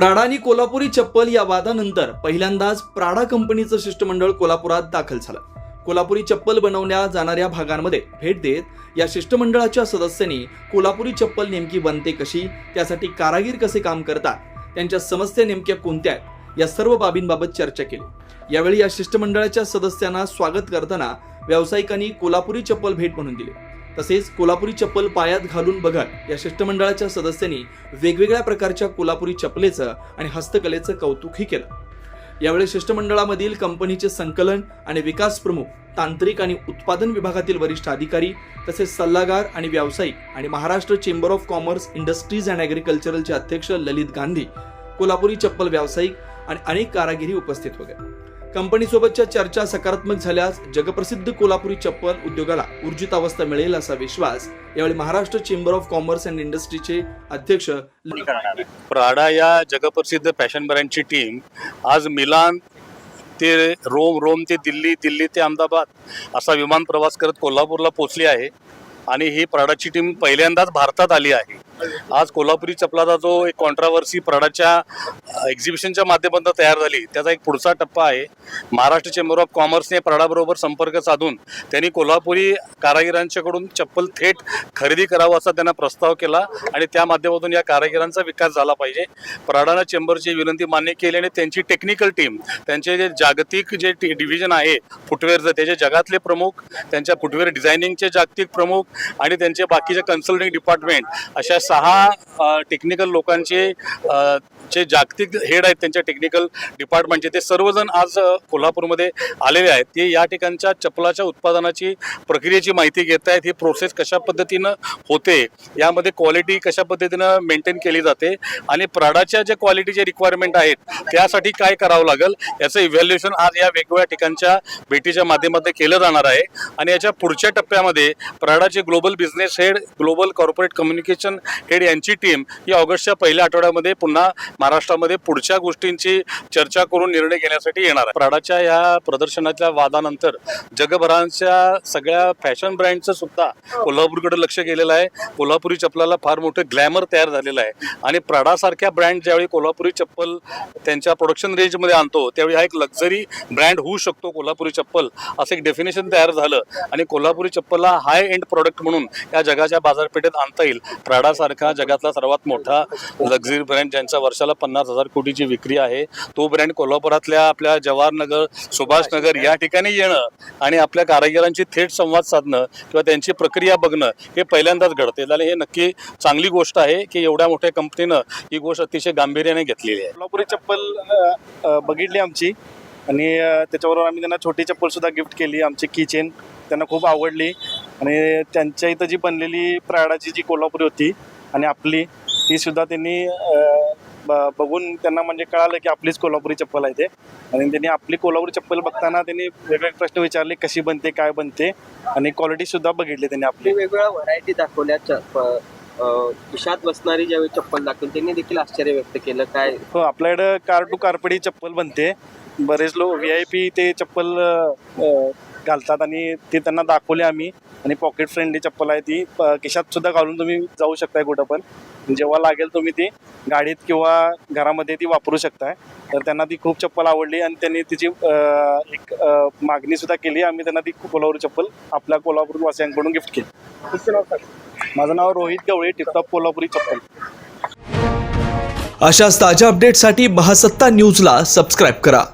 Prada आणि कोल्हापुरी चप्पल या वादानंतर पहिल्यांदाच प्राडा कंपनीचं शिष्टमंडळ कोल्हापुरात दाखल झालं. कोल्हापुरी चप्पल बनवल्या जाणाऱ्या भागांमध्ये भेट देत या शिष्टमंडळाच्या सदस्यांनी कोल्हापुरी चप्पल नेमकी बनते कशी त्यासाठी कारागीर कसे काम करतात त्यांच्या समस्या नेमक्या कोणत्या आहेत या सर्व बाबींबाबत चर्चा केली. यावेळी या शिष्टमंडळाच्या सदस्यांना स्वागत करताना व्यावसायिकांनी कोल्हापुरी चप्पल भेट म्हणून दिली. तसेच कोल्हापुरी चप्पल पायात घालून बघत या शिष्टमंडळाच्या सदस्यांनी वेगवेगळ्या प्रकारच्या कोल्हापुरी चपलेचं आणि हस्तकलेचं कौतुकही केलं. यावेळी शिष्टमंडळामधील कंपनीचे संकलन आणि विकास प्रमुख तांत्रिक आणि उत्पादन विभागातील वरिष्ठ अधिकारी तसेच सल्लागार आणि व्यावसायिक आणि Maharashtra chamber of commerce industries and ॲग्रिकल्चरलचे अध्यक्ष ललित गांधी कोल्हापुरी चप्पल व्यावसायिक आणि अनेक कारागिरी उपस्थित होते कंपनीसोबतच्या चर्चा सकारात्मक झाल्यास जगप्रसिद्ध कोल्हापुरी चप्पल उद्योगाला ऊर्जित अवस्था मिळेल असा विश्वास यावेळी Maharashtra chamber of commerce and इंडस्ट्रीचे अध्यक्ष प्राडा या जगप्रसिद्ध फॅशन ब्रँडची टीम आज मिलान ते रोम रोम ते दिल्ली दिल्ली ते अहमदाबाद असा विमान प्रवास करत कोल्हापूरला पोहोचली आहे. आणि ही प्राडाची टीम पहिल्यांदाच भारतात आली आहे. आज कोल्हापुरी चपलाचा जो एक कॉन्ट्रावर्सी प्राडाच्या एक्झिबिशनच्या माध्यमातून तयार झाली त्याचा एक पुढचा टप्पा आहे. महाराष्ट्र चेंबर ऑफ कॉमर्सने प्राडाबरोबर संपर्क साधून त्यांनी कोल्हापुरी कारागिरांच्याकडून चप्पल थेट खरेदी करावं असा त्यांना प्रस्ताव केला आणि त्या माध्यमातून या कारागिरांचा विकास झाला पाहिजे. प्राडानं चेंबरची विनंती मान्य केली आणि त्यांची टेक्निकल टीम त्यांचे जे जागतिक जे डिव्हिजन आहे फुटवेअरचं त्याचे जगातले प्रमुख त्यांच्या फुटवेअर डिझायनिंगचे जागतिक प्रमुख आणि त्यांचे बाकीचे कन्सल्टिंग डिपार्टमेंट अशा सहा टेक्निकल लोकांचे जे जागतिक हेड आहेत त्यांच्या टेक्निकल डिपार्टमेंटचे ते सर्वजण आज कोल्हापूरमध्ये आलेले आहेत. ते या ठिकाणच्या चपलाच्या उत्पादनाची प्रक्रियेची माहिती घेत आहेत ही प्रोसेस कशा पद्धतीनं होते यामध्ये क्वालिटी कशा पद्धतीनं मेंटेन केली जाते आणि प्राडाच्या ज्या क्वालिटीचे रिक्वायरमेंट आहेत त्यासाठी काय करावं लागेल याचं इव्हॅल्युएशन आज या वेगवेगळ्या ठिकाणच्या भेटीच्या माध्यमातून केलं जाणार आहे. आणि याच्या पुढच्या टप्प्यामध्ये प्राडाचे global business head global corporate communication head यांची टीम ही ऑगस्टच्या पहिल्या आठवड्यामध्ये पुन्हा महाराष्ट्रामध्ये पुढच्या गोष्टींची चर्चा करून निर्णय घेण्यासाठी येणार आहे. प्राडाच्या या प्रदर्शनाच्या वादानंतर जगभराच्या सगळ्या फॅशन ब्रँडचं सुद्धा कोल्हापूरकडे लक्ष गेलेलं आहे. कोल्हापुरी चप्पलाला फार मोठं ग्लॅमर तयार झालेलं आहे. आणि प्राडासारख्या ब्रँड ज्यावेळी कोल्हापुरी चप्पल त्यांच्या प्रोडक्शन रेंजमध्ये आणतो त्यावेळी हा एक लक्झरी ब्रँड होऊ शकतो कोल्हापुरी चप्पल असं एक डेफिनेशन तयार झालं. आणि कोल्हापुरी चप्पलला हाय एंड प्रोडक्ट म्हणून या जगाच्या बाजारपेठेत आणता येईल. प्राडासारखा जगातला सर्वात मोठा लक्झरी ब्रँड ज्यांचा वर्षाला पन्नास हजार कोटीची विक्री आहे तो ब्रँड कोल्हापुरातल्या आपल्या जवाहरनगर सुभाषनगर या ठिकाणी येणं आणि आपल्या कारागिरांची थेट संवाद साधणं किंवा त्यांची प्रक्रिया बघणं हे पहिल्यांदाच घडते त्याला हे नक्की चांगली गोष्ट आहे की एवढ्या मोठ्या कंपनीनं ही गोष्ट अतिशय गांभीर्याने घेतलेली आहे. कोल्हापुरी चप्पल बघितली आमची आणि त्याच्याबरोबर आम्ही त्यांना छोटी चप्पल सुद्धा गिफ्ट केली आमची किचेन त्यांना खूप आवडली. आणि त्यांच्या इथं जी बनलेली प्राडाची जी कोल्हापुरी होती आणि आपली ती सुद्धा त्यांनी बघून त्यांना म्हणजे कळालं की आपलीच कोल्हापुरी चप्पल आहे ते. आणि त्यांनी आपली कोल्हापुरी चप्पल बघताना त्यांनी वेगवेगळे प्रश्न विचारले कशी बनते काय बनते? आणि क्वालिटी सुद्धा बघितली त्यांनी आपली. वेगवेगळ्या व्हरायटी दाखवल्या खिशात बसणारी ज्यावेळी चप्पल दाखवली त्यांनी देखील आश्चर्य व्यक्त केलं. काय हो आपल्याकडं कार टू कारपडी चप्पल बनते. बरेच लोक व्ही आय पी ते चप्पल घालतात आणि ते त्यांना दाखवले आम्ही. आणि पॉकेट फ्रेंडली चप्पल आहे ती. प- खिशात सुद्धा घालून तुम्ही जाऊ शकताय कुठं पण. जेव्हा लागेल तुम्ही ती गाडीत किंवा घरामध्ये ती वापरू शकताय. तर त्यांना ती खूप चप्पल आवडली आणि त्यांनी तिची एक मागणी सुद्धा केली. आम्ही त्यांना ती कोल्हापूर चप्पल आपल्या कोल्हापूर वासियांकडून गिफ्ट केली? माझं नाव रोहित गवळे टिपटॉप कोल्हापुरी चप्पल. अशाच ताज्या अपडेटसाठी महासत्ता न्यूजला सबस्क्राईब करा.